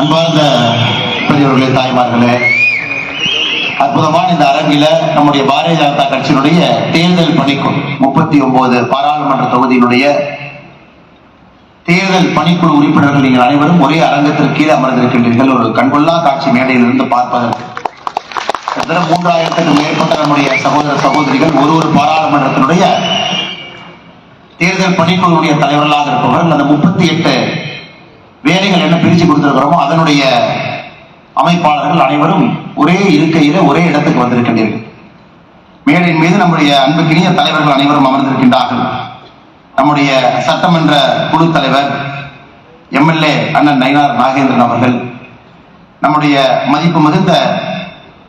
அன்பார்ந்த பெரியவர்களே தாய்மார்களே அற்புதமான இந்த அரங்கில நம்முடைய பாரதிய ஜனதா கட்சியினுடைய தேர்தல் பணிக்குழு முப்பத்தி ஒன்பது பாராளுமன்ற தொகுதியினுடைய தேர்தல் பணிக்குழு உறுப்பினர்கள் நீங்கள் அனைவரும் ஒரே அரங்கத்திற்கு கீழே அமர்ந்திருக்கின்றீர்கள். ஒரு கண்கொள்ளா காட்சி மேடையிலிருந்து பார்ப்பதற்கு. கிட்டத்தட்ட மூன்றாயிரத்துக்கும் மேற்பட்ட நம்முடைய சகோதர சகோதரிகள் ஒரு ஒரு பாராளுமன்றத்தினுடைய தேர்தல் பணிக்குழுவுடைய தலைவர்களாக இருப்பவர்கள். அந்த முப்பத்தி எட்டு வேலைகள் என்ன பிரிச்சு கொடுத்திருக்கிறோமோ அதனுடைய அமைப்பாளர்கள் அனைவரும் ஒரே இருக்கையில ஒரே இடத்துக்கு வந்திருக்கின்றீர்கள். மேடையின் மீது நம்முடைய அன்புக்கினிய தலைவர்கள் அனைவரும் அமர்ந்திருக்கின்றார்கள். நம்முடைய சட்டமன்ற குழு தலைவர் எம்எல்ஏ அண்ணன் நயினார் நாகேந்திரன் அவர்கள் நம்முடைய மதிப்பு மிகுந்த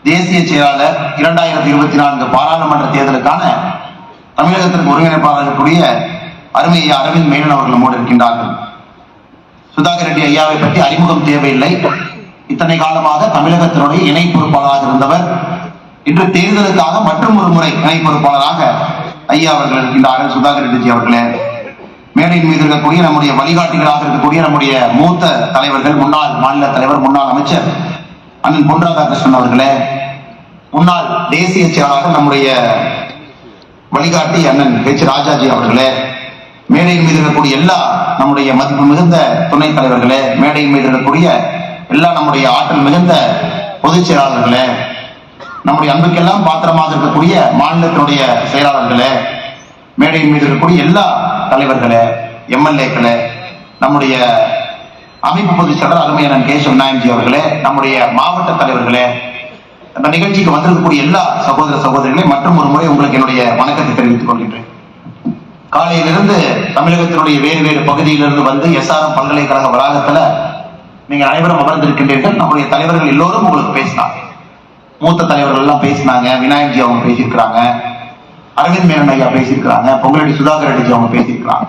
தேசிய செயலாளர் இரண்டாயிரத்தி இருபத்தி நான்கு பாராளுமன்ற தேர்தலுக்கான தமிழகத்திற்கு ஒருங்கிணைப்பாளர் கூடிய அருமையை அரவிந்த் மேனன் அவர்கள் மூட இருக்கின்றார்கள் சுதாகர் ரெட்டி ஐயாவை பற்றி அறிமுகம் தேவையில்லை. இத்தனை காலமாக தமிழகத்தினுடைய இணை பொறுப்பாளராக இருந்தவர். இன்று தேர்தலுக்காக மற்றும் ஒரு முறை இணை பொறுப்பாளராக ஐயா அவர்கள் இருக்கின்றார்கள் சுதாகர் ரெட்டிஜி அவர்களே. மேடையின் மீது இருக்கக்கூடிய நம்முடைய வழிகாட்டிகளாக இருக்கக்கூடிய நம்முடைய மூத்த தலைவர்கள் முன்னாள் மாநில தலைவர் முன்னாள் அமைச்சர் அண்ணன் பொன் ராதாகிருஷ்ணன் அவர்களே. முன்னாள் தேசிய செயலாளர் நம்முடைய வழிகாட்டி அண்ணன் ஹெச் ராஜாஜி அவர்களே. மேடையின் மீது இருக்கக்கூடிய எல்லா நம்முடைய மதிப்பு மிகுந்த துணைத் தலைவர்களே மேடையின் மீது இருக்கக்கூடிய எல்லா நம்முடைய ஆற்றல் மிகுந்த பொதுச் செயலாளர்களே நம்முடைய அன்புக்கெல்லாம் பாத்திரமாக இருக்கக்கூடிய மாநிலத்தினுடைய செயலாளர்களே மேடையின் மீது இருக்கக்கூடிய எல்லா தலைவர்களே எம்எல்ஏக்களே நம்முடைய அமைப்பு பொதுச் செயலர் அருமையான கே நாயன்ஜி அவர்களே நம்முடைய மாவட்ட தலைவர்களே அந்த நிகழ்ச்சிக்கு வந்திருக்கக்கூடிய எல்லா சகோதர சகோதரிகளே மற்றும் ஒரு முறை உங்களுக்கு என்னுடைய வணக்கத்தை தெரிவித்துக் கொள்கின்றேன். காலையிலிருந்து தமிழகத்தினுடைய வேறு வேறு பகுதியிலிருந்து வந்து எஸ்ஆர்எம் பல்கலைக்கழக வளாகத்துல நீங்கள் அனைவரும் அமர்ந்திருக்கின்றீர்கள். நம்முடைய தலைவர்கள் எல்லோரும் உங்களுக்கு பேசினாங்க. மூத்த தலைவர்கள் எல்லாம் பேசினாங்க. விநாயக்ஜி அவங்க பேசியிருக்கிறாங்க. அரவிந்த் மேனன் ஐயா பேசியிருக்கிறாங்க. பொங்கலடி சுதாகர் ரெட்டிஜி அவங்க பேசியிருக்கிறாங்க.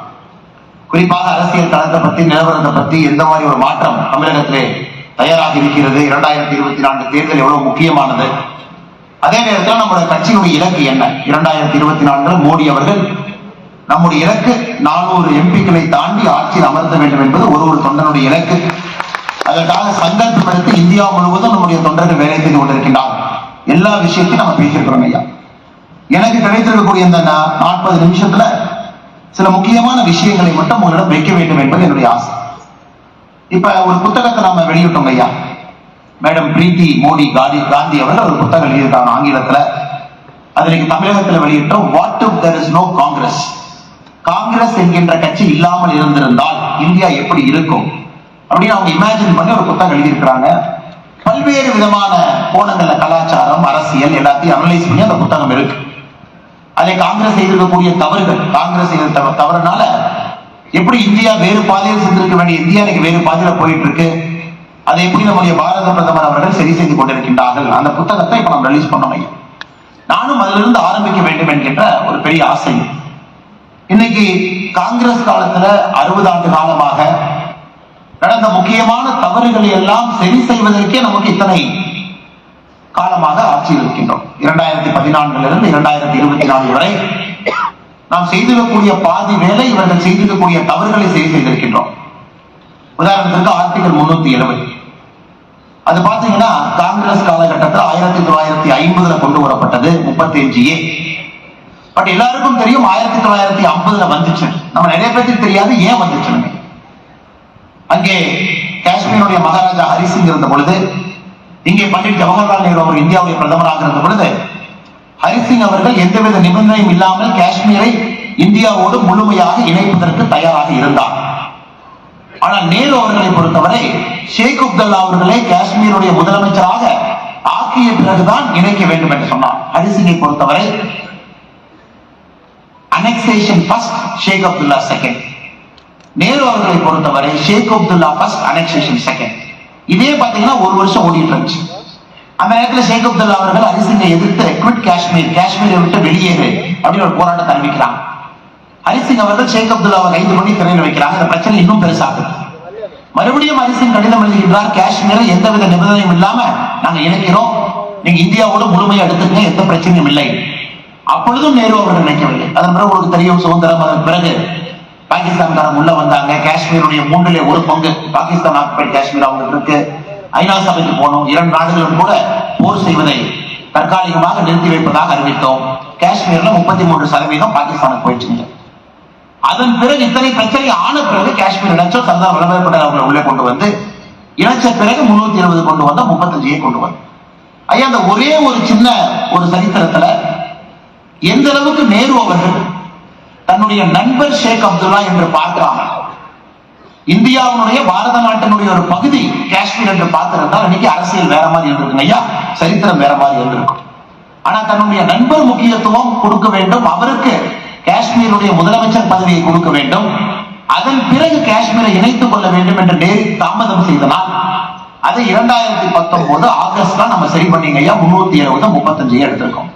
குறிப்பாக அரசியல் தளத்தை பத்தி நிலவரத்தை பத்தி எந்த மாதிரி ஒரு மாற்றம் தமிழகத்திலே தயாராக இருக்கிறது? இரண்டாயிரத்தி இருபத்தி நான்கு தேர்தல் எவ்வளவு முக்கியமானது? அதே நேரத்தில் நம்முடைய கட்சியினுடைய இலக்கு என்ன? இரண்டாயிரத்தி இருபத்தி நான்கு மோடி அவர்கள் நம்முடைய இலக்கு நானூறு எம்பிக்களை தாண்டி ஆட்சியில் அமர்த்த வேண்டும் என்பது ஒரு ஒரு தொண்டனுடைய இலக்கு. அதற்காக சங்கல்பம் எடுத்து இந்தியா முழுவதும் நம்முடைய தொண்டர்கள் வேலை செய்து கொண்டிருக்கின்றார். எல்லா விஷயத்தையும் நம்ம பேசியிருக்கிறோம் ஐயா. எனக்கு கிடைத்திருக்கக்கூடிய இந்த நாற்பது நிமிஷத்துல சில முக்கியமான விஷயங்களை மட்டும் உங்களிடம் வைக்க வேண்டும் என்பது என்னுடைய ஆசை. இப்ப ஒரு புத்தகத்தை நாம வெளியிட்டோம் ஐயா. மேடம் பிரீத்தி மோடி காந்தி காந்தி அவர்கள் ஒரு புத்தகம் எழுதியிருக்காங்க ஆங்கிலத்துல. அது தமிழகத்துல வெளியிட்டோம் what if there is no Congress Congress என்கின்ற கட்சி இல்லாமல் இருந்திருந்தால் இந்தியா எப்படி இருக்கும்? அப்படின்னு அவங்க இமேஜின் பண்ணி ஒரு புத்தகம் எழுதியிருக்கிறாங்க. பல்வேறு விதமான கோணங்கள்ல கலாச்சாரம் அரசியல் எல்லாத்தையும் அனலைஸ் பண்ணி அந்த புத்தகம் இருக்கு. அதை காங்கிரஸ் செய்திருக்கக்கூடிய தவறுகள் காங்கிரஸ் செய்த தவ- தவறுனால எப்படி இந்தியா வேறு பாதையில் சென்றிருக்க வேண்டிய இந்தியா இன்னைக்கு வேறு பாதையில போயிட்டு இருக்கு அதை எப்படி நம்முடைய பாரத பிரதமர் அவர்கள் சரி செய்து கொண்டிருக்கின்றார்கள்? அந்த புத்தகத்தை இப்ப நம்ம ரிலீஸ் பண்ணோம் ஐயா. நானும் அதிலிருந்து ஆரம்பிக்க வேண்டும் என்கின்ற ஒரு பெரிய ஆசை. இன்னைக்கு காங்கிரஸ் காலத்துல அறுபது ஆண்டு காலமாக நடந்த முக்கியமான தவறுகளை எல்லாம் சரி செய்வதற்கே நமக்கு இத்தனை காலமாக ஆட்சியில் இருக்கின்றோம். இரண்டாயிரத்தி பதினான்குல இருந்து இரண்டாயிரத்தி இருபத்தி நான்கு வரை நாம் செய்திருக்கக்கூடிய பாதி வேலை இவர்கள் செய்திருக்கக்கூடிய தவறுகளை சரி செய்திருக்கின்றோம். உதாரணத்திற்கு ஆர்டிகல் முன்னூத்தி எழுபது. அது பாத்தீங்கன்னா காங்கிரஸ் காலகட்டத்தில் ஆயிரத்தி தொள்ளாயிரத்தி ஐம்பதுல கொண்டு வரப்பட்டது முப்பத்தி அஞ்சு ஏ. பட் எல்லாருக்கும் தெரியும் ஆயிரத்தி தொள்ளாயிரத்தி ஐம்பதுல வந்துச்சு. நம்ம நிறைய பேருக்கு தெரியாது ஏன் வந்துச்சுன்னு அங்கே காஷ்மீருடைய மகாராஜா ஹரிசிங் இருந்த பொழுது இங்கே பண்டிட் ஜவஹர்லால் நேரு அவர் இந்தியாவுடைய பிரதமராக இருந்த பொழுது ஹரிசிங் அவர்கள் எந்தவித நிபந்தனையும் இல்லாமல் காஷ்மீரை இந்தியாவோடு முழுமையாக இணைப்பதற்கு தயாராக இருந்தார். ஆனால் நேரு அவர்களை பொறுத்தவரை ஷேக் அப்துல்லா அவர்களை காஷ்மீருடைய முதலமைச்சராக ஆக்கிய பிறகுதான் இணைக்க வேண்டும் என்று சொன்னார். ஹரிசிங்கை பொறுத்தவரை annexation first Sheikh Abdullah second Nehru அவர்களை பொறுத்தவரை Sheikh Abdullah first annexation second இதே பாத்தீங்கன்னா ஒரு வருஷம் ஓடிட்டு இருந்துச்சு. அந்த நேரத்தில் ஷேக் அப்துல்லா அவர்கள் ஹரிசிங்கை எதிர்த்து குவிட் காஷ்மீர் காஷ்மீரை விட்டு வெளியேறு அப்படின்னு ஒரு போராட்டத்தை அறிவிக்கிறாங்க ஹரிசிங் அவர்கள் ஷேக் அப்துல்லாவை கைது பண்ணி சிறையில் வைக்கிறாங்க. இந்த பிரச்சனை இன்னும் பெருசாகுது. மறுபடியும் ஹரிசிங் கடிதம் எழுதுகின்றார் காஷ்மீரை எந்தவித நிபந்தனையும் இல்லாம நாங்க இணைக்கிறோம் நீங்க இந்தியாவோட முழுமையை எடுத்துக்கங்க எந்த பிரச்சனையும் இல்லை. அப்பொழுதும் நேரு அவர்கள் நினைக்கவில்லை. அதன் பிறகு உங்களுக்கு தெரியும் சுதந்திரம் அதன் பிறகு பாகிஸ்தான்காரங்க உள்ள வந்தாங்க. காஷ்மீருடைய மூன்றிலே ஒரு பங்கு பாகிஸ்தான் ஆக்குபைட் காஷ்மீர் அவங்களுக்கு இருக்கு ஐநா சபைக்கு போனோம். இரண்டு நாடுகளும் கூட போர் செய்வதை தற்காலிகமாக நிறுத்தி வைப்பதாக அறிவித்தோம். காஷ்மீர்ல முப்பத்தி மூன்று சதவீதம் பாகிஸ்தானுக்கு போயிடுச்சுங்க. அதன் பிறகு இத்தனை பிரச்சனை ஆன பிறகு காஷ்மீர் இணைச்சோம் சர்தார் வல்லபாய் பட்டேல் அவர்களை உள்ளே கொண்டு வந்து இணைச்ச பிறகு முன்னூத்தி இருபது கொண்டு வந்தா முப்பத்தஞ்சியை கொண்டு வந்து ஐயா அந்த ஒரே ஒரு சின்ன ஒரு சரித்திரத்துல எந்த அளவுக்கு நேரு அவர்கள் தன்னுடைய நண்பர் ஷேக் அப்துல்லா என்று பார்க்கிறாங்க இந்தியாவுடைய பாரத நாட்டினுடைய ஒரு பகுதி காஷ்மீர் என்று பார்த்திருந்தால் இன்னைக்கு அரசியல் வேற மாதிரி இருந்திருக்கும் ஐயா சரித்திரம் வேற மாதிரி இருந்திருக்கும். ஆனா தன்னுடைய நண்பர் முக்கியத்துவம் கொடுக்க வேண்டும் அவருக்கு காஷ்மீருடைய முதலமைச்சர் பதவியை கொடுக்க வேண்டும் அதன் பிறகு காஷ்மீரை இணைத்துக் கொள்ள வேண்டும் என்று நேரு தாமதம் செய்தனால் அதை இரண்டாயிரத்தி பத்தொன்பது ஆகஸ்ட்ல நம்ம சரி பண்ணீங்க ஐயா முன்னூத்தி இருபது முப்பத்தஞ்சு எடுத்திருக்கோம்.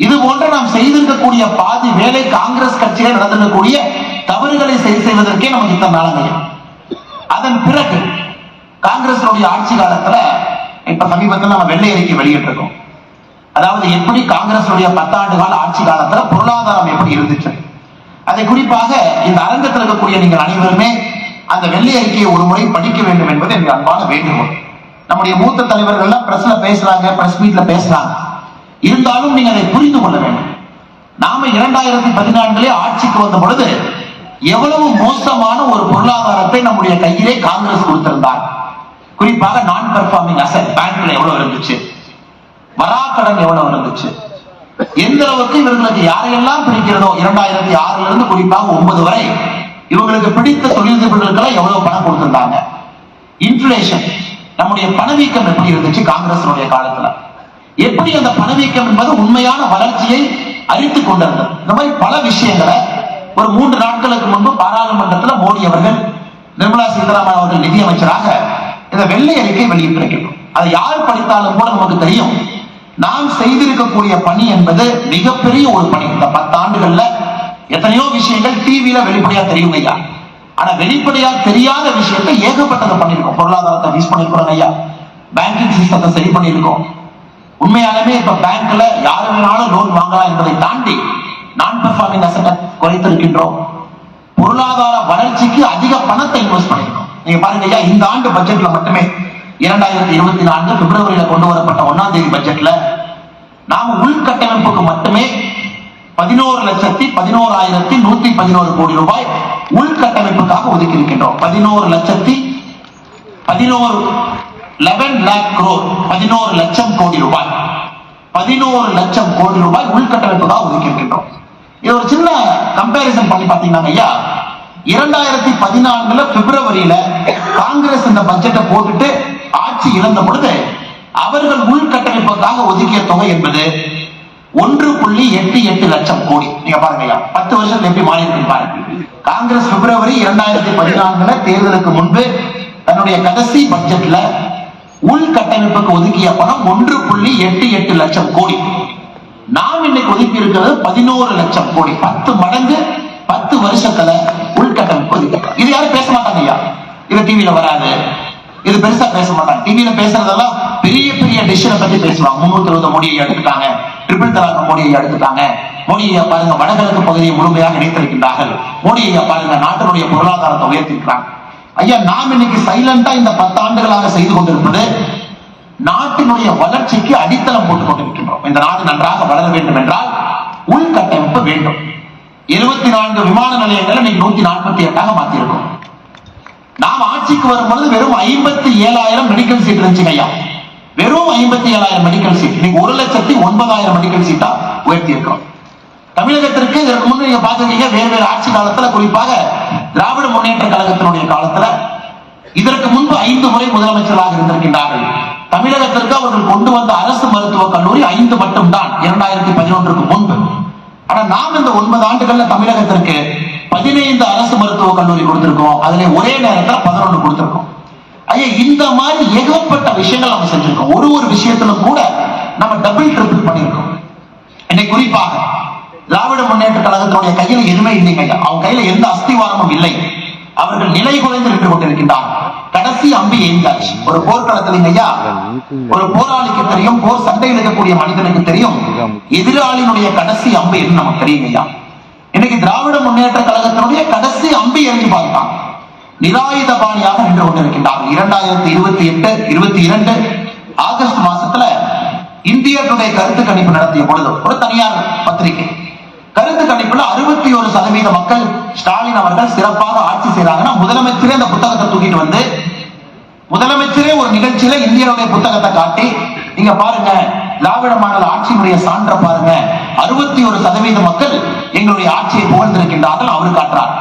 இது போன்ற நாம் செய்திருக்கக்கூடிய பாதி வேலை காங்கிரஸ் கட்சியில் நடந்திருக்கக்கூடிய தவறுகளை சரி செய்வதற்கே நமக்கு இத்தனை நாளங்கள் அதன் பிறகு காங்கிரஸுடைய ஆட்சி காலத்துல இப்ப சமீபத்தில் நம்ம வெள்ளை அறிக்கை வெளியிட்டிருக்கோம் அதாவது எப்படி காங்கிரஸுடைய பத்தாண்டு கால ஆட்சி காலத்துல பொருளாதாரம் எப்படி இருந்துச்சு? அதை குறிப்பாக இந்த அரங்கத்தில் இருக்கக்கூடிய நீங்கள் அனைவருமே அந்த வெள்ளை அறிக்கையை ஒரு முறை படிக்க வேண்டும் என்பது என்னுடைய அன்பான வேண்டுகோள். நம்முடைய மூத்த தலைவர்கள் எல்லாம் பிரஸ்ல பேசுறாங்க பிரஸ் மீட்ல பேசுறாங்க. இருந்தாலும் நீங்க அதை புரிந்து கொள்ள வேண்டும். நாம இரண்டாயிரத்தி பதினான்கிலே ஆட்சிக்கு வந்த பொழுது எவ்வளவு மோசமான ஒரு பொருளாதாரத்தை நம்முடைய கையிலே காங்கிரஸ் கொடுத்திருந்தார். குறிப்பாக நான் பெர்ஃபார்மிங் அசட் பேங்க்ல எவ்வளவு இருந்துச்சு? வராக்கடன் எவ்வளவு இருந்துச்சு? எந்த அளவுக்கு இவர்களுக்கு யாரையெல்லாம் பிடிக்கிறதோ இரண்டாயிரத்தி ஆறுல இருந்து குறிப்பாக ஒன்பது வரை இவங்களுக்கு பிடித்த தொழிலதிபர்களுக்கெல்லாம் எவ்வளவு பணம் கொடுத்திருந்தாங்க? இன்ஃபிளேஷன் நம்முடைய பணவீக்கம் எப்படி இருந்துச்சு காங்கிரஸ் காலத்துல? எப்படி அந்த பணவீக்கம் என்பது உண்மையான வளர்ச்சியை அரித்துக் கொண்டிருந்தது இந்த மாதிரி பல விஷயங்களை ஒரு மூன்று நாட்களுக்கு முன்பு பாராளுமன்றத்தில் மோடி அவர்கள் நிர்மலா சீதாராமன் அவர்கள் நிதியமைச்சராக இந்த வெள்ளை அறிக்கை வெளியிட்டிருக்கின்றோம் அதை யார் படித்தாலும் கூட நமக்கு தெரியும். நாம் செய்திருக்கக்கூடிய பணி என்பது மிகப்பெரிய ஒரு பணி. இந்த பத்தாண்டுகள்ல எத்தனையோ விஷயங்கள் டிவியில வெளிப்படையா தெரியும் ஐயா. ஆனா வெளிப்படையா தெரியாத விஷயத்தை ஏகப்பட்டதை பண்ணிருக்கோம் பொருளாதாரத்தை வீஸ் பண்ணிருக்கிறோம் ஐயா. பேங்கிங் சிஸ்டத்தை சரி பண்ணியிருக்கோம். உண்மையாலுமே இப்ப பேங்க்ல யாரு வேணாலும் லோன் வாங்கலாம் என்பதை தாண்டி நான் பெர்ஃபார்மிங் அசட்டை குறைத்திருக்கின்றோம். பொருளாதார வளர்ச்சிக்கு அதிக பணத்தை இன்வெஸ்ட் பண்ணிருக்கோம். நீங்க பாருங்க ஐயா இந்த ஆண்டு பட்ஜெட்ல மட்டுமே இரண்டாயிரத்தி இருபத்தி நான்கு பிப்ரவரியில கொண்டு வரப்பட்ட ஒன்னாம் தேதி பட்ஜெட்ல நாம உள்கட்டமைப்புக்கு மட்டுமே பதினோரு லட்சத்தி பதினோராயிரத்தி நூத்தி பதினோரு கோடி ரூபாய் உள்கட்டமைப்புக்காக ஒதுக்கி இருக்கின்றோம் பதினோரு லட்சத்தி பதினோரு லெவன் லேக் crore பதினோரு லட்சம் கோடி ரூபாய். பதினோரு லட்சம் கோடி ரூபாய் உள்கட்டமைப்புக்காக ஒதுக்கி இருக்கின்றோம் இது ஒரு சின்ன கம்பேரிசன் பண்ணி பாத்தீங்கன்னா ஐயா. இரண்டாயிரத்தி பதினான்குல பிப்ரவரியில காங்கிரஸ் இந்த பட்ஜெட்டை போட்டுட்டு ஆட்சி இழந்த பொழுது அவர்கள் உள்கட்டமைப்புக்காக ஒதுக்கிய தொகை என்பது ஒன்று புள்ளி எட்டு எட்டு லட்சம் கோடி. நீங்க பாருங்க பத்து வருஷத்துல எப்படி மாறி இருக்கு பாருங்க. காங்கிரஸ் பிப்ரவரி இரண்டாயிரத்தி பதினான்குல தேர்தலுக்கு முன்பு தன்னுடைய கடைசி பட்ஜெட்ல உள்கட்டமைப்புக்கு ஒதுக்கிய பணம் ஒன்று புள்ளி எட்டு எட்டு லட்சம் கோடி. நாம் இன்னைக்கு ஒதுக்கி இருக்கிறது பதினோரு லட்சம் கோடி. பத்து மடங்கு பத்து வருஷத்துல உள்கட்டமைப்பு ஒதுக்கி இது யாரும் பேச மாட்டாங்க ஐயா. இது டிவியில வராது. இது பெருசா பேச மாட்டாங்க. டிவியில பேசுறதெல்லாம் பெரிய பெரிய டிஷ்ஷனை பத்தி பேசுவாங்க முன்னூத்தி இருபது மோடியை எடுத்துட்டாங்க. ட்ரிபிள் தலாக மோடியை எடுத்துட்டாங்க. மோடியை பாருங்க வடகிழக்கு பகுதியை முழுமையாக இணைத்திருக்கின்றார்கள். மோடியை பாருங்க நாட்டினுடைய பொருளாதாரத்தை உயர்த்திருக்கிறாங்க ஐயா நாம் இன்னைக்கு சைலண்டா இந்த பத்து ஆண்டுகளாக செய்து கொண்டிருப்பது நாட்டினுடைய வளர்ச்சிக்கு அடித்தளம் போட்டுக் கொண்டிருக்கின்றோம். இந்த நாடு நன்றாக வளர வேண்டும் என்றால் உள்கட்டமைப்பு வேண்டும். இருபத்தி நான்கு விமான நிலையங்களை இன்னைக்கு நூத்தி நாற்பத்தி எட்டாக மாத்திருக்கோம் நாம் ஆட்சிக்கு வரும்பொழுது வெறும் ஐம்பத்தி ஏழாயிரம் மெடிக்கல் சீட் இருந்துச்சுங்க ஐயா. வெறும் ஐம்பத்தி ஏழாயிரம் மெடிக்கல் சீட் இன்னைக்கு ஒரு லட்சத்தி ஒன்பதாயிரம் மெடிக்கல் சீட்டா உயர்த்தி இருக்கிறோம் தமிழகத்திற்கு இதற்கு முன்பு நீங்க பாத்துருக்கீங்க வேறு வேறு ஆட்சி காலத்துல குறிப்பாக திராவிட முன்னேற்ற கழகத்தினுடைய காலத்துல இதற்கு முன்பு ஐந்து முறை முதலமைச்சராக இருந்திருக்கின்றார்கள். தமிழகத்திற்கு அவர்கள் கொண்டு வந்த அரசு மருத்துவக் கல்லூரி ஐந்து மட்டும்தான் இரண்டாயிரத்தி பதினொன்றுக்கு முன்பு. ஆனா நாம் இந்த ஒன்பது ஆண்டுகள்ல தமிழகத்திற்கு பதினைந்து அரசு மருத்துவக் கல்லூரி கொடுத்திருக்கோம். அதுல ஒரே நேரத்துல பதினொன்று கொடுத்திருக்கோம். ஐயா இந்த மாதிரி ஏகப்பட்ட விஷயங்கள் நம்ம செஞ்சிருக்கோம். ஒரு ஒரு விஷயத்திலும் கூட நம்ம டபுள் ட்ரிபிள் பண்ணியிருக்கோம். என்னை குறிப்பாக திராவிட முன்னேற்ற கழகத்தினுடைய கையில எதுவுமே இல்லைங்க அவங்க கையில எந்த அஸ்திவாரமும் இல்லை. அவர்கள் நிலை குறைந்து நின்று கொண்டிருக்கின்றார் கடைசி அம்பி எய்ந்தாச்சு. ஒரு போர்க்களத்தில் ஐயா ஒரு போராளிக்கு தெரியும் போர் சண்டை எடுக்கக்கூடிய மனிதனுக்கு தெரியும் எதிராளியினுடைய கடைசி அம்பு என்ன நமக்கு தெரியும் ஐயா? இன்னைக்கு திராவிட முன்னேற்ற கழகத்தினுடைய கடைசி அம்பி எரிஞ்சு பார்த்தான் நிராயுதபாணியாக நின்று கொண்டிருக்கின்றார். இரண்டாயிரத்தி இருபத்தி எட்டு இருபத்தி இரண்டு ஆகஸ்ட் மாசத்துல இந்திய கருத்து கணிப்பு நடத்திய பொழுது ஒரு தனியார் பத்திரிகை கருத்து கணிப்புல அறுபத்தி ஒரு சதவீத மக்கள் ஸ்டாலின் அவர்கள் சிறப்பாக ஆட்சி செய்யறாங்கன்னா முதலமைச்சரே அந்த புத்தகத்தை தூக்கிட்டு வந்து முதலமைச்சரே ஒரு நிகழ்ச்சியில இந்தியாவுடைய புத்தகத்தை காட்டி நீங்க பாருங்க திராவிட மாடல் ஆட்சியினுடைய சான்ற பாருங்க அறுபத்தி ஒரு சதவீத மக்கள் எங்களுடைய ஆட்சியை புகழ்ந்திருக்கின்றார்கள் அவர் காட்டுறார்.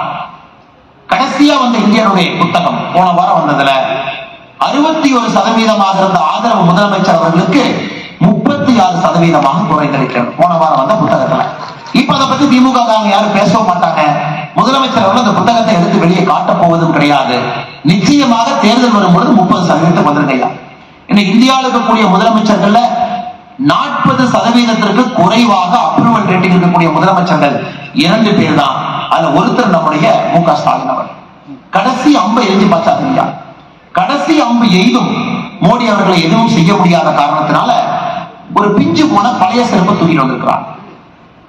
கடைசியா வந்த இந்தியனுடைய புத்தகம் போன வாரம் வந்ததுல அறுபத்தி ஒரு சதவீதமாக இருந்த ஆதரவு முதலமைச்சர் அவர்களுக்கு முப்பத்தி ஆறு சதவீதமாக குறைந்திருக்கிறது போன வாரம் வந்த புத்தகத்துல. இப்ப அதை பத்தி திமுக காரங்க யாரும் பேசவும் மாட்டாங்க. முதலமைச்சர் அவர்கள் அந்த புத்தகத்தை எடுத்து வெளியே காட்ட போவதும் கிடையாது. நிச்சயமாக தேர்தல் வரும்பொழுது முப்பது சதவீதத்துக்கு வந்துருங்க இன்னைக்கு இந்தியாவில் இருக்கக்கூடிய முதலமைச்சர்கள்ல நாற்பது சதவீதத்திற்கு குறைவாக அப்ரூவல் ரேட்டிங் இருக்கக்கூடிய முதலமைச்சர்கள் இரண்டு பேர் தான் அதுல ஒருத்தர் நம்முடைய மு க ஸ்டாலின் அவர் கடைசி அம்பை எரிஞ்சு பார்த்தாங்க கடைசி அம்பு எய்தும் மோடி அவர்களை எதுவும் செய்ய முடியாத காரணத்தினால ஒரு பிஞ்சு போன பழைய சிறப்பு தூக்கிட்டு வந்திருக்கிறார்.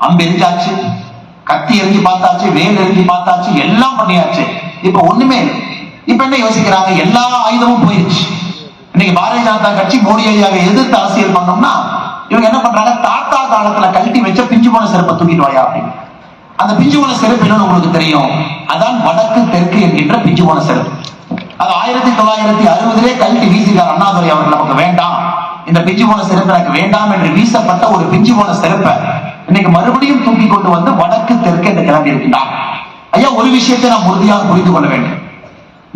அம்பு எரிஞ்சாச்சு கத்தி எரிஞ்சு பார்த்தாச்சு வேல் எரிஞ்சு பார்த்தாச்சு எல்லாம் பண்ணியாச்சு. இப்ப ஒண்ணுமே இல்லை. இப்ப என்ன யோசிக்கிறாங்க? எல்லா ஆயுதமும் போயிடுச்சு இன்னைக்கு பாரதிய ஜனதா கட்சி மோடி ஐயாவை எதிர்த்து அரசியல் பண்ணோம்னா இவங்க என்ன பண்றாங்க? தாத்தா காலத்துல கழட்டி வச்ச பிஞ்சு போன சிறப்பை தூக்கிட்டு வாயா அப்படின்னு. அந்த பிஞ்சு போன சிறப்பு என்னன்னு உங்களுக்கு தெரியும். அதான் வடக்கு தெற்கு என்கின்ற பிஞ்சு போன சிறப்பு அது ஆயிரத்தி தொள்ளாயிரத்தி அறுபதுலே கழட்டி வீசினார் அண்ணாதுரை அவர்கள். நமக்கு வேண்டாம். இந்த பிஞ்சு போன சிறப்பு எனக்கு வேண்டாம் என்று வீசப்பட்ட ஒரு பிஞ்சு போன சிறப்பை இன்னைக்கு மறுபடியும் தூக்கி கொண்டு வந்து வடக்கு தெற்கு என்று கிளம்பி இருக்கின்றார். ஐயா ஒரு விஷயத்தை நாம் உறுதியாக புரிந்து கொள்ள வேண்டும்.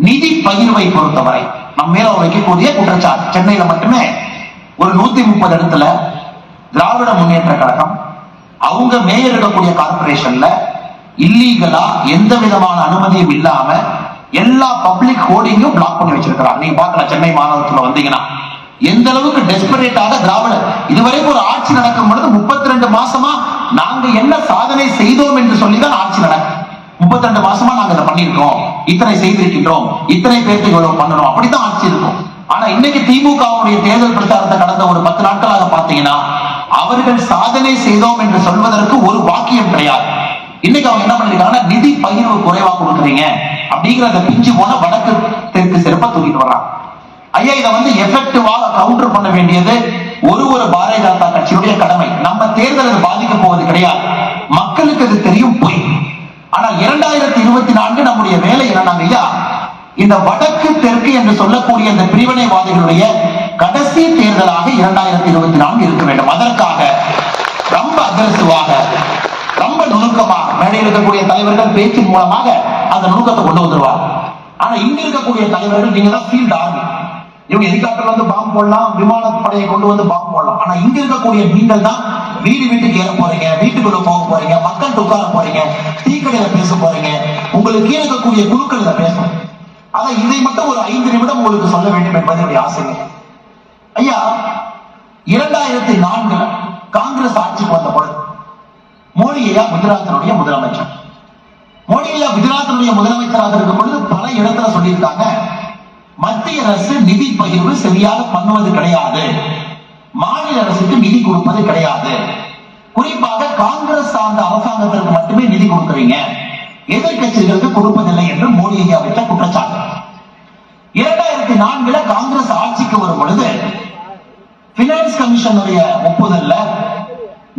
நிதி பகிர்வை பொறுத்தவரை நம்ம மேல வைக்கக்கூடிய குற்றச்சாட்டு சென்னையில மட்டுமே ஒரு நூத்தி முப்பது இடத்துல திராவிட முன்னேற்ற கழகம் அவங்க மேயர் இருக்கக்கூடிய கார்பரேஷன்ல இல்லீகலா எந்த விதமான அனுமதியும் இல்லாம எல்லா பப்ளிக் ஹோர்டிங்கும் பிளாக் பண்ணி வச்சிருக்கிறாங்க நீங்க பாக்கலாம் சென்னை மாநகரத்துல வந்தீங்கன்னா. எந்த அளவுக்கு டெஸ்பரேட்டாக திராவிடர் இதுவரைக்கும் ஒரு ஆட்சி நடக்கும் பொழுது முப்பத்தி ரெண்டு மாசமா நாங்க என்ன சாதனை செய்தோம் என்று சொல்லிதான் ஆட்சி நடக்கும் முப்பத்தி ரெண்டு மாசமா நாங்க இதை பண்ணிருக்கோம் இத்தனை செய்திருக்கின்றோம். இத்தனை பேருக்கு இவ்வளவு பண்ணணும். அப்படித்தான் ஆட்சி இருக்கும். ஆனா இன்னைக்கு திமுகவுடைய தேர்தல் பிரச்சாரத்தை கடந்த ஒரு பத்து நாட்களாக பாத்தீங்கன்னா அவர்கள் சாதனை செய்தோம் என்று சொல்வதற்கு ஒரு வாக்கியம் கிடையாது. இன்னைக்கு அவங்க என்ன பண்ணிருக்காங்கன்னா நிதி பகிர்வு குறைவா கொடுக்குறீங்க. அப்படிங்கிற அந்த பிஞ்சு போன வடக்கு தெற்கு சிறப்பா தூக்கிட்டு வர்றாங்க. ஐயா இதை வந்து எஃபெக்டிவாக கவுண்டர் பண்ண வேண்டியது ஒரு ஒரு பாரதிய ஜனதா கட்சியுடைய கடமை. நம்ம தேர்தல் அது பாதிக்க போவது கிடையாது. மக்களுக்கு அது தெரியும் பொய். ஆனால் இரண்டாயிரத்தி இருபத்தி நான்கு நம்முடைய வேலை என்னன்னாங்க ஐயா இந்த வடக்கு தெற்கு என்று சொல்லக்கூடிய இந்த பிரிவினைவாதிகளுடைய கடைசி தேர்தலாக இரண்டாயிரத்தி இருபத்தி நான்கு இருக்க வேண்டும். அதற்காக ரொம்ப அக்ரசிவாக ரொம்ப நுணுக்கமாக மேடையில் இருக்கக்கூடிய தலைவர்கள் பேச்சின் மூலமாக அந்த நுணுக்கத்தை கொண்டு வந்துருவார் ஆனா இங்க இருக்கக்கூடிய தலைவர்கள் நீங்க தான் ஃபீல்ட் ஆர்மி இவங்க ஹெலிகாப்டர்ல வந்து பாம்பு போடலாம் விமானப்படையை கொண்டு வந்து பாம்பு போடலாம். ஆனா இங்க இருக்கக்கூடிய நீங்கள் தான் வீடு வீட்டுக்கு ஏற போறீங்க வீட்டுக்குள்ள போக போறீங்க மக்கள் உட்கார போறீங்க டீக்கடையில பேச போறீங்க. உங்களுக்கு கீழே இருக்கக்கூடிய குழுக்கள்ல பேசணும். ஆனா இதை மட்டும் ஒரு ஐந்து நிமிடம் உங்களுக்கு சொல்ல வேண்டும் என்பது என்னுடைய ஆசைங்க ஐயா இரண்டாயிரத்தி நான்குல காங்கிரஸ் ஆட்சிக்கு வந்த பொழுது மோடி ஐயா குஜராத்தினுடைய முதலமைச்சர். மோடி ஐயா குஜராத்தினுடைய முதலமைச்சராக இருக்கும் பொழுது பல இடத்துல சொல்லியிருக்காங்க மத்திய அரசு நிதி பகிர்வு சரியாக பண்ணுவது கிடையாது. மாநில அரசுக்கு நிதி கொடுப்பது கிடையாது. குறிப்பாக காங்கிரஸ் சார்ந்த அரசாங்கத்திற்கு மட்டுமே நிதி கொடுக்குறீங்க. எதிர்க்கட்சிகளுக்கு கொடுப்பதில்லை என்று மோடி ஐயா வைத்த குற்றச்சாட்டு. இரண்டாயிரத்தி நான்குல காங்கிரஸ் ஆட்சிக்கு வரும் பொழுது பினான்ஸ் கமிஷனுடைய ஒப்புதல்ல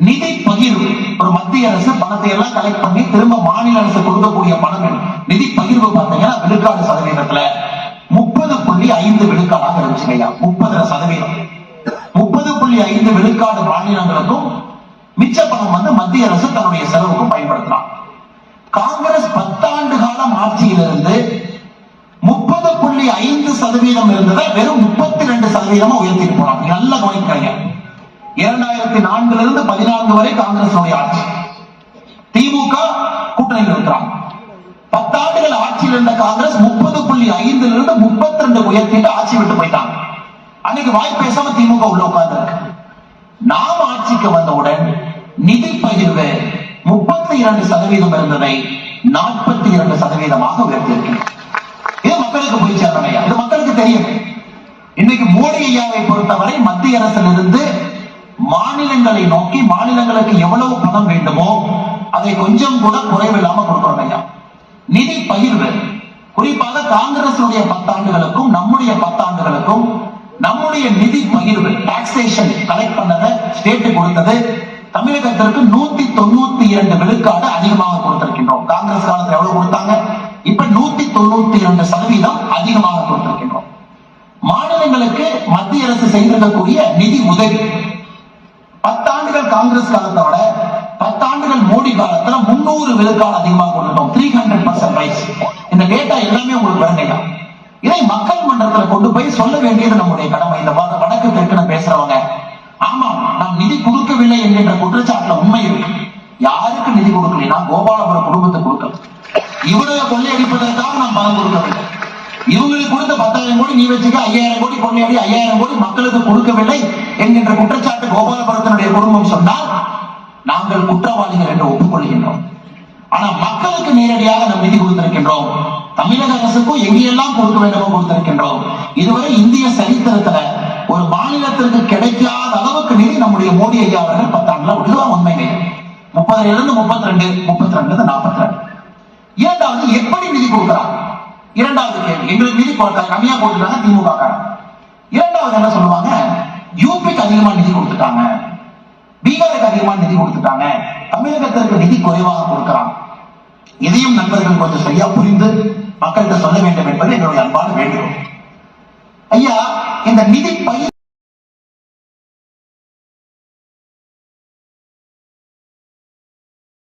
நிதி பகிர்வு ஒரு மத்திய அரசு பணத்தை எல்லாம் கலெக்ட் பண்ணி திரும்ப மாநில அரசு கொடுக்கக்கூடிய பணம் நிதி பகிர்வு பார்த்தீங்கன்னா விழுக்காடு சதவீதத்துல. முப்பது புள்ளி ஐந்து விழுக்காடாக இருந்துச்சுங்க ஐயா. முப்பது சதவீதம். முப்பது புள்ளி ஐந்து விழுக்காடு மாநிலங்களுக்கும் மிச்ச பணம் வந்து மத்திய அரசு தன்னுடைய செலவுக்கும் பயன்படுத்தினான் காங்கிரஸ் பத்தாண்டு காலம் ஆட்சியிலிருந்து முப்பது புள்ளி ஐந்து சதவீதம் இருந்ததை வெறும் முப்பத்தி ரெண்டு சதவீதமா உயர்த்திட்டு போனாங்க நல்லா கவனிக்கிறீங்க இரண்டாயிரத்தி நான்குல இருந்து பதினான்கு வரை காங்கிரஸ் ஆட்சி. திமுக கூட்டணியில் இருக்கிறாங்க பத்தாண்டு ஆட்சியில் இருந்த காங்கிரஸ் முப்பது புள்ளி ஐந்துல இருந்து முப்பத்தி ரெண்டு உயர்த்திட்டு ஆட்சி விட்டு போயிட்டாங்க. அன்னைக்கு வாய் பேசாம திமுக உள்ள உட்கார்ந்து இருக்கு. நாம் ஆட்சிக்கு வந்தவுடன் நிதி பகிர்வு முப்பத்தி இரண்டு சதவீதம் இருந்ததை நாற்பத்தி இரண்டு சதவீதமாக உயர்த்தியிருக்கிறது இது மக்களுக்கு போய் சேரணையா இது மக்களுக்கு தெரியும். இன்னைக்கு மோடி ஐயாவை பொறுத்தவரை மத்திய அரசிலிருந்து மாநிலங்களை நோக்கி மாநிலங்களுக்கு எவ்வளவு பணம் வேண்டுமோ அதை கொஞ்சம் கூட குறைவில்லாம கொடுக்கிறோம் ஐயா. நிதி பகிர்வு. குறிப்பாக காங்கிரசுடைய பத்தாண்டுகளுக்கும் நம்முடைய பத்தாண்டுகளுக்கும் நம்முடைய நிதி பகிர்வு டாக்ஸேஷன் கலெக்ட் பண்ணதை ஸ்டேட் கொடுத்தது. தமிழகத்திற்கு நூத்தி தொண்ணூத்தி இரண்டு விழுக்காடு அதிகமாக கொடுத்திருக்கின்றோம். காங்கிரஸ் காலத்தில் எவ்வளவு கொடுத்தாங்க? இப்ப நூத்தி தொண்ணூத்தி இரண்டு சதவீதம் அதிகமாக கொடுத்திருக்கின்றோம். மாநிலங்களுக்கு மத்திய அரசு செய்திருக்கக்கூடிய நிதி உதவி. பத்தாண்டுகள் காங்கிரஸ் காலத்தை விட பத்தாண்டுகள் மோடி காலத்துல முன்னூறு விழுக்காடு அதிகமாக கொண்டுட்டோம். த்ரீ ஹண்ட்ரட் பர்சன்ட் ரைஸ் இந்த டேட்டா எல்லாமே உங்களுக்கு வேண்டையா இதை மக்கள் மன்றத்துல கொண்டு போய் சொல்ல வேண்டியது நம்முடைய கடமை. இந்த வட- வடக்கு தெற்குன்னு பேசுறவங்க ஆமாம் நாம் நிதி கொடுக்கவில்லை என்கின்ற குற்றச்சாட்டுல உண்மை இருக்கு. யாருக்கு நிதி கொடுக்கலைன்னா கோபாலபுரம் குடும்பத்தை கொடுக்கல. இவருடைய கொள்ளையடிப்பதற்காக நாம் பணம் கொடுக்கவில்லை. இவங்களுக்கு கொடுத்த பத்தாயிரம் கோடி நீ வச்சுக்க ஐயாயிரம் கோடி கொள்ளையடி ஐயாயிரம் கோடி மக்களுக்கு கொடுக்கவில்லை என்கின்ற குற்றச்சாட்டு கோபாலபுரத்தினுடைய குடும்பம் சொன்னால் நாங்கள் குற்றவாளிகள் என்று ஒப்புக்கொள்கின்றோம். ஆனா மக்களுக்கு நேரடியாக நாம் நிதி கொடுத்திருக்கின்றோம். தமிழக அரசுக்கும் எங்கெல்லாம் கொடுக்க வேண்டுமோ கொடுத்திருக்கின்றோம். இதுவரை இந்திய சரித்திரத்துல ஒரு மாநிலத்திற்கு கிடைக்காத அளவுக்கு நிதி நம்முடைய மோடி ஐயா அவர்கள் பத்தாண்டுல இதுதான் உண்மைங்க முப்பதுல இருந்து முப்பத்தி ரெண்டு முப்பத்தி ரெண்டு நாற்பத்தி ரெண்டு இரண்டாவது எப்படி நிதி கொடுக்கிறார்? இரண்டாவது கேள்வி. எங்களுக்கு நிதி கொடுத்தா கம்மியா போட்டுட்டாங்க திமுக இரண்டாவது என்ன சொல்லுவாங்க? யூபிக்கு அதிகமா நிதி கொடுத்துட்டாங்க. பீகாருக்கு அதிகமான நிதி கொடுத்துட்டாங்க. தமிழகத்திற்கு நிதி குறைவாக கொடுக்கிறான் இதையும் நண்பர்கள் கொஞ்சம் சரியா புரிந்து மக்கள்கிட்ட சொல்ல வேண்டும் என்பது என்னுடைய அன்பான வேண்டுகோள். ஐயா இந்த நிதி பயிர்